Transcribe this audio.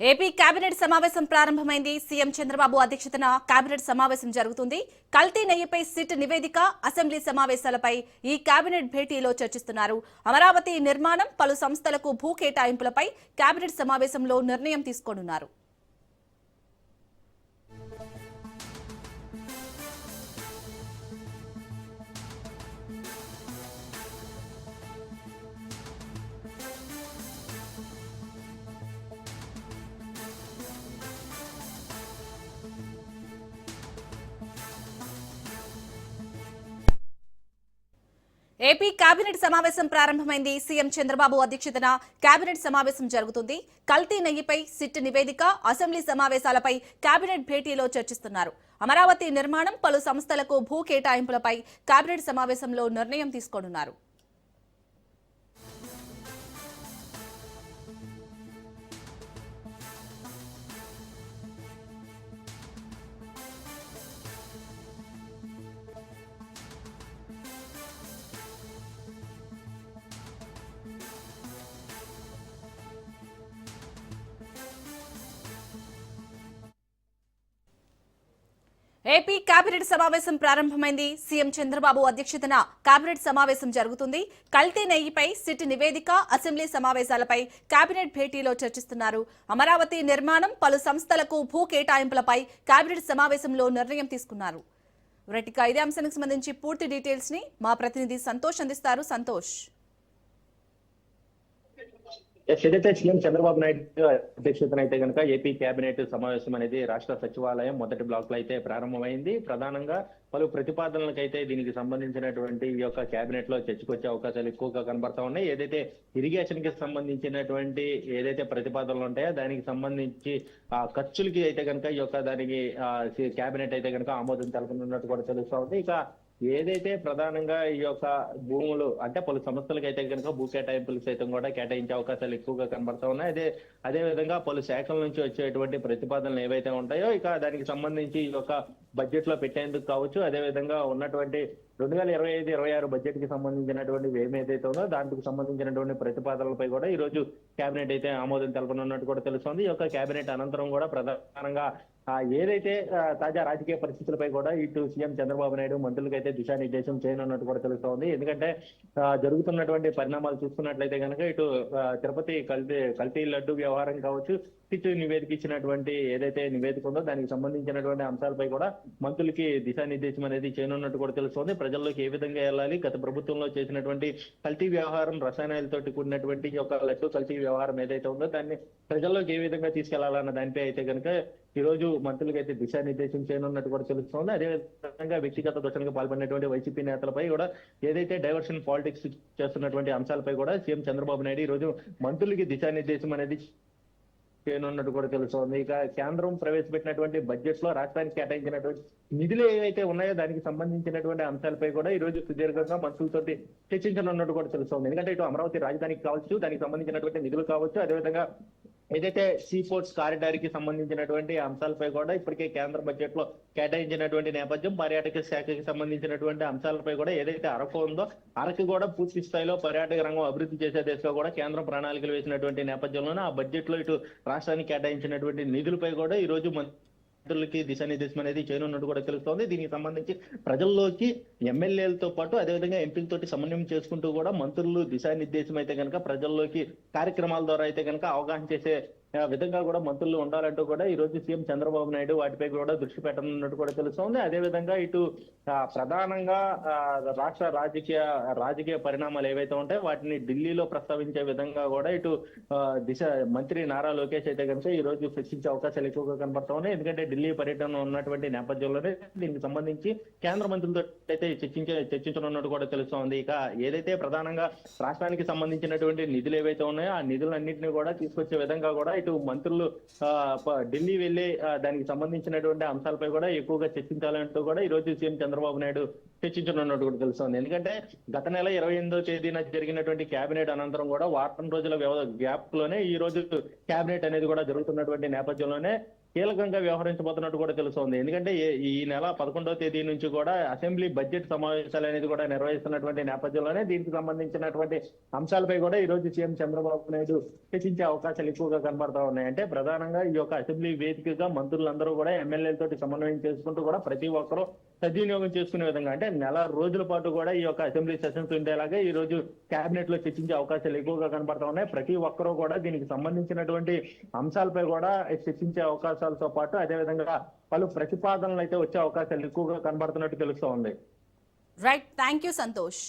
AP cabinet సమావేశం ప్రారంభమైంది. CM Chandrababu అధ్యక్షతన కేబినెట్ సమావేశం జరుగుతుంది. కల్తీ నెయ్యిపై సిట్ నివేదిక అసెంబ్లీ సమావేశాలపై ఈ కేబినెట్ భేటీలో చర్చిస్తున్నారు. అమరావతి నిర్మాణం పలు సంస్థలకు భూ కేటాయింపులపై కేబినెట్ సమావేశంలో నిర్ణయం తీసుకోనున్నారు. ఏపీ కేబినెట్ సమావేశం ప్రారంభమైంది. సీఎం చంద్రబాబు అధ్యక్షతన కేబినెట్ సమావేశం జరుగుతుంది. కల్తీ నెయ్యిపై సిట్ నివేదిక అసెంబ్లీ సమావేశాలపై కేబినెట్ భేటీలో చర్చిస్తున్నారు. అమరావతి నిర్మాణం పలు సంస్థలకు భూ కేటాయింపులపై కేబినెట్ సమావేశంలో నిర్ణయం తీసుకోనున్నారు. ఏపీ కేబినెట్ సమావేశం ప్రారంభమైంది. సీఎం చంద్రబాబు అధ్యక్షతన కేబినెట్ సమావేశం జరుగుతుంది. కల్తీ నెయ్యిపై సిట్ నివేదిక అసెంబ్లీ సమావేశాలపై కేబినెట్ భేటీలో చర్చిస్తున్నారు. అమరావతి నిర్మాణం పలు సంస్థలకు భూ కేటాయింపులపై కేబినెట్ సమావేశంలో నిర్ణయం తీసుకున్నారు. రైట్ ఇదే అంశానికి సంబంధించి పూర్తి డీటెయిల్స్ని మా ప్రతినిధి సంతోష్ అందిస్తారు. సంతోష్. ఏదైతే సీఎం చంద్రబాబు నాయుడు అధ్యక్షతన అయితే కనుక ఏపీ కేబినెట్ సమావేశం అనేది రాష్ట్ర సచివాలయం మొదటి బ్లాక్లో అయితే ప్రారంభమైంది. ప్రధానంగా పలు ప్రతిపాదనలకైతే అయితే దీనికి సంబంధించినటువంటి ఈ యొక్క కేబినెట్లో చర్చకొచ్చే అవకాశాలు ఎక్కువగా కనబడతా ఉన్నాయి. ఏదైతే ఇరిగేషన్కి సంబంధించినటువంటి ఏదైతే ప్రతిపాదనలు ఉంటాయో దానికి సంబంధించి ఆ ఖర్చులకి అయితే కనుక ఈ యొక్క దానికి కేబినెట్ అయితే కనుక ఆమోదం తెలపనున్నట్టు కూడా తెలుస్తా ఉంది. ఇక ఏదైతే ప్రధానంగా ఈ యొక్క భూములు అంటే పలు సంస్థలకు అయితే కనుక భూ కేటాయింపులు సైతం కూడా కేటాయించే అవకాశాలు ఎక్కువగా కనబడతా ఉన్నాయి. అదే అదే విధంగా పలు శాఖల నుంచి వచ్చేటువంటి ప్రతిపాదనలు ఏవైతే ఉంటాయో ఇక దానికి సంబంధించి ఈ యొక్క బడ్జెట్లో పెట్టేందుకు కావచ్చు. అదే విధంగా ఉన్నటువంటి రెండు వేల ఇరవై ఐదు ఇరవై ఆరు బడ్జెట్కి సంబంధించినటువంటి ఏమైతే ఉందో దానికి సంబంధించినటువంటి ప్రతిపాదనలపై కూడా ఈ రోజు కేబినెట్ అయితే ఆమోదం తెలపనున్నట్టు కూడా తెలుస్తోంది. ఈ యొక్క కేబినెట్ అనంతరం కూడా ప్రధానంగా ఏదైతే తాజా రాజకీయ పరిస్థితులపై కూడా ఇటు సీఎం చంద్రబాబు నాయుడు మంత్రులకు అయితే దిశానిర్దేశం చేయనున్నట్టు కూడా తెలుస్తోంది. ఎందుకంటే జరుగుతున్నటువంటి పరిణామాలు చూసుకున్నట్లయితే కనుక ఇటు తిరుపతి కల్తీ కల్తీ లడ్డు వ్యవహారం కావచ్చు పిచ్చు నివేదిక ఇచ్చినటువంటి ఏదైతే నివేదిక ఉందో దానికి సంబంధించినటువంటి అంశాలపై కూడా మంత్రులకి దిశానిర్దేశం అనేది చేయనున్నట్టు కూడా తెలుస్తోంది. ప్రజల్లోకి ఏ విధంగా వెళ్ళాలి? గత ప్రభుత్వంలో చేసినటువంటి కల్తీ వ్యవహారం రసాయనాలతో కూడినటువంటి ఒక యొక్క లడ్డు కల్తీ వ్యవహారం ఏదైతే ఉందో దాన్ని ప్రజల్లోకి ఏ విధంగా తీసుకెళ్ళాలన్న దానిపై అయితే కనుక ఈ రోజు మంత్రులకు అయితే దిశానిర్దేశం చేయనున్నట్టు కూడా తెలుస్తోంది. అదే విధంగా వ్యక్తిగత దోషణకు పాల్పడినటువంటి వైసీపీ నేతలపై కూడా ఏదైతే డైవర్షన్ పాలిటిక్స్ చేస్తున్నటువంటి అంశాలపై కూడా సీఎం చంద్రబాబు నాయుడు ఈ రోజు మంత్రులకి దిశానిర్దేశం అనేది చేయనున్నట్టు కూడా తెలుస్తోంది. ఇక కేంద్రం ప్రవేశపెట్టినటువంటి బడ్జెట్లో రాష్ట్రానికి కేటాయించినటువంటి నిధులు ఏవైతే ఉన్నాయో దానికి సంబంధించినటువంటి అంశాలపై కూడా ఈ రోజు సుదీర్ఘంగా మంత్రులతో చర్చించనున్నట్టు కూడా తెలుస్తోంది. ఎందుకంటే ఇటు అమరావతి రాజధానికి కావచ్చు దానికి సంబంధించినటువంటి నిధులు కావచ్చు అదేవిధంగా ఏదైతే సీ పోర్ట్స్ కారిడార్కి సంబంధించినటువంటి అంశాలపై కూడా ఇప్పటికే కేంద్ర బడ్జెట్లో కేటాయించినటువంటి నేపథ్యం పర్యాటక శాఖకి సంబంధించినటువంటి అంశాలపై కూడా ఏదైతే అరకు ఉందో అరకు కూడా పూర్తి స్థాయిలో పర్యాటక రంగం అభివృద్ధి చేసే దిశగా కూడా కేంద్రం ప్రణాళికలు వేసినటువంటి నేపథ్యంలోనే ఆ బడ్జెట్లో ఇటు రాష్ట్రానికి కేటాయించినటువంటి నిధులపై కూడా ఈ రోజు మంత్రులకి దిశానిర్దేశం అనేది చేయనున్నట్టు కూడా తెలుస్తోంది. దీనికి సంబంధించి ప్రజల్లోకి ఎమ్మెల్యేలతో పాటు అదేవిధంగా ఎంపీలతోటి సమన్వయం చేసుకుంటూ కూడా మంత్రులు దిశానిర్దేశం అయితే కనుక ప్రజల్లోకి కార్యక్రమాల ద్వారా అయితే కనుక అవగాహన చేసే విధంగా కూడా మంత్రులు ఉండాలంటూ కూడా ఈ రోజు సీఎం చంద్రబాబు నాయుడు వాటిపై కూడా దృష్టి పెట్టనున్నట్టు కూడా తెలుస్తోంది. అదే విధంగా ఇటు ప్రధానంగా ఆ, రాష్ట్ర రాజకీయ రాజకీయ పరిణామాలు ఏవైతే ఉంటాయో వాటిని ఢిల్లీలో ప్రస్తావించే విధంగా కూడా ఇటు దిశ మంత్రి నారా లోకేష్ అయితే కనుక ఈ రోజు చర్చించే అవకాశాలు ఎక్కువగా కనబడతా ఉన్నాయి. ఎందుకంటే ఢిల్లీ పర్యటన ఉన్నటువంటి నేపథ్యంలోనే దీనికి సంబంధించి కేంద్ర మంత్రులతో అయితే చర్చించే చర్చించనున్నట్టు కూడా తెలుస్తోంది. ఇక ఏదైతే ప్రధానంగా రాష్ట్రానికి సంబంధించినటువంటి నిధులు ఏవైతే ఉన్నాయో ఆ నిధులన్నింటినీ కూడా తీసుకొచ్చే విధంగా కూడా ఇటు మంత్రులు ఢిల్లీ వెళ్ళే దానికి సంబంధించినటువంటి అంశాలపై కూడా ఎక్కువగా చర్చించాలంటూ కూడా ఈ రోజు సీఎం చంద్రబాబు నాయుడు చర్చించనున్నట్టు కూడా తెలుస్తుంది. ఎందుకంటే గత నెల ఇరవై ఎనిమిదో తేదీన జరిగినటువంటి కేబినెట్ అనంతరం కూడా వారం రోజుల వ్యవ గ్యాప్లోనే ఈ రోజు కేబినెట్ అనేది కూడా జరుగుతున్నటువంటి నేపథ్యంలోనే కీలకంగా వ్యవహరించబోతున్నట్టు కూడా తెలుస్తోంది. ఎందుకంటే ఈ నెల పదకొండవ తేదీ నుంచి కూడా అసెంబ్లీ బడ్జెట్ సమావేశాలు అనేది కూడా నిర్వహిస్తున్నటువంటి నేపథ్యంలోనే దీనికి సంబంధించినటువంటి అంశాలపై కూడా ఈ రోజు సీఎం చంద్రబాబు నాయుడు చర్చించే అవకాశాలు ఎక్కువగా కనబడతా ఉన్నాయి. అంటే ప్రధానంగా ఈ యొక్క అసెంబ్లీ వేదికగా మంత్రులందరూ కూడా ఎమ్మెల్యేలతోటి సమన్వయం చేసుకుంటూ కూడా ప్రతి ఒక్కరూ సద్వినియోగం చేసుకునే విధంగా అంటే నెల రోజుల పాటు కూడా ఈ యొక్క అసెంబ్లీ సెషన్స్ ఉండేలాగా ఈ రోజు కేబినెట్లో చర్చించే అవకాశాలు ఎక్కువగా కనబడతా ఉన్నాయి. ప్రతి ఒక్కరూ కూడా దీనికి సంబంధించినటువంటి అంశాలపై కూడా చర్చించే అవకాశాలతో పాటు అదేవిధంగా పలు ప్రతిపాదనలు అయితే వచ్చే అవకాశాలు ఎక్కువగా కనబడుతున్నట్టు తెలుస్తూ ఉంది. Right thank you Santosh